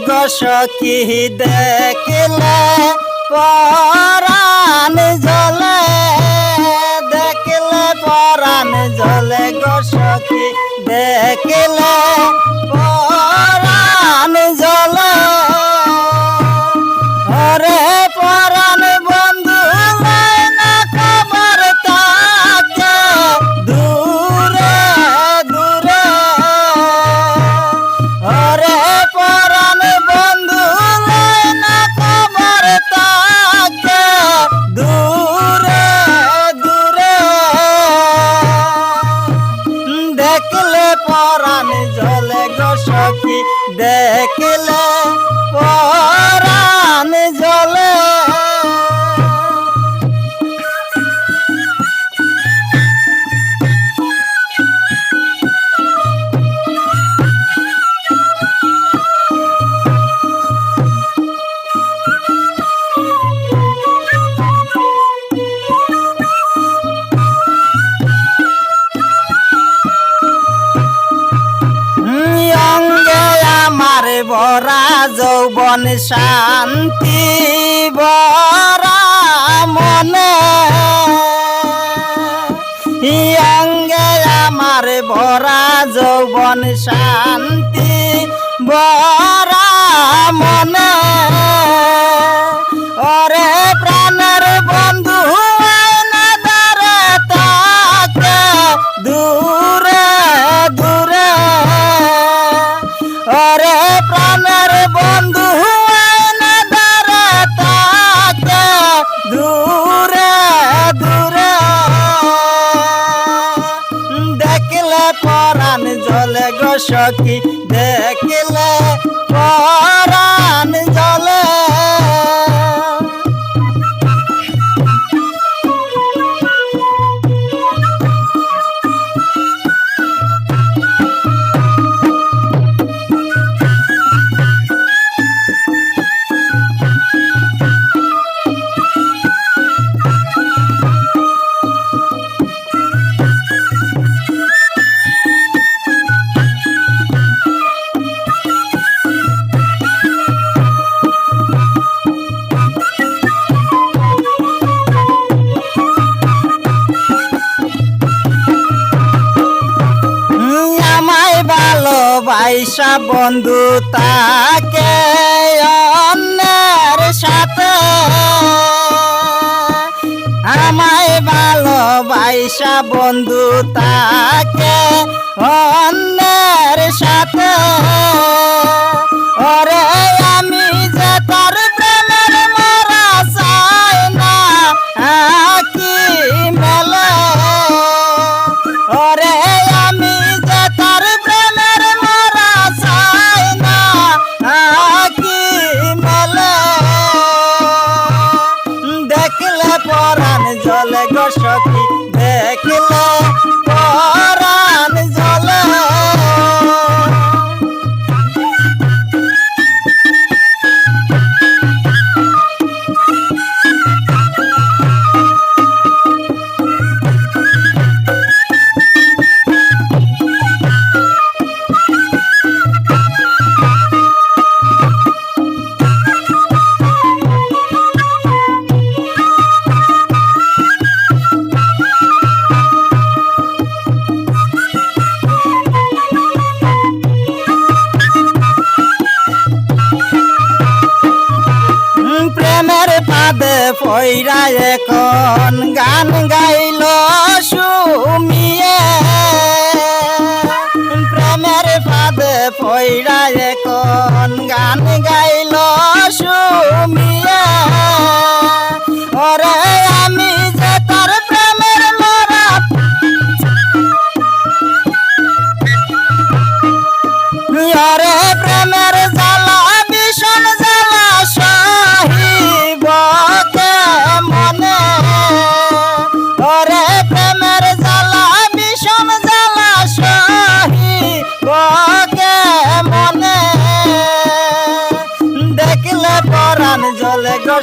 গসকি দেখলে পরাণ জলে দেখলে পরাণ জলে গসকি দেখলে গোসখী দেখলে পরাণ বরা যৌবন শান্তি বরা মনে। ইয়ঙ্গে আমার বরা যৌবন শান্তি। প্রাণের বন্ধু দ্বারে তাকে দূরে জলে গোসকি দেখলে পরাণ জলে ভালোবাসা বন্ধু তাকে অন্যের সাথে। আমায় ভালোবাসা বন্ধু তাকে অন্যের সাথে। ওরে আমি যে তার প্রেমের মরা চাই না পাদে পইরা এখন গান গাইল সুমিয়ে। প্রেমের পাদে পইরা এখন গান গাইল সুমিয়ে। ওরে আমি যে তার প্রেমের মরা আরে প্রেমের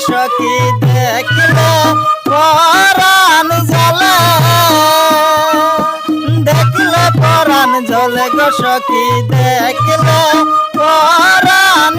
সখী দেখিল পরাণ জলে। দেখিল পরাণ জলে গো সখী দেখিল পরাণ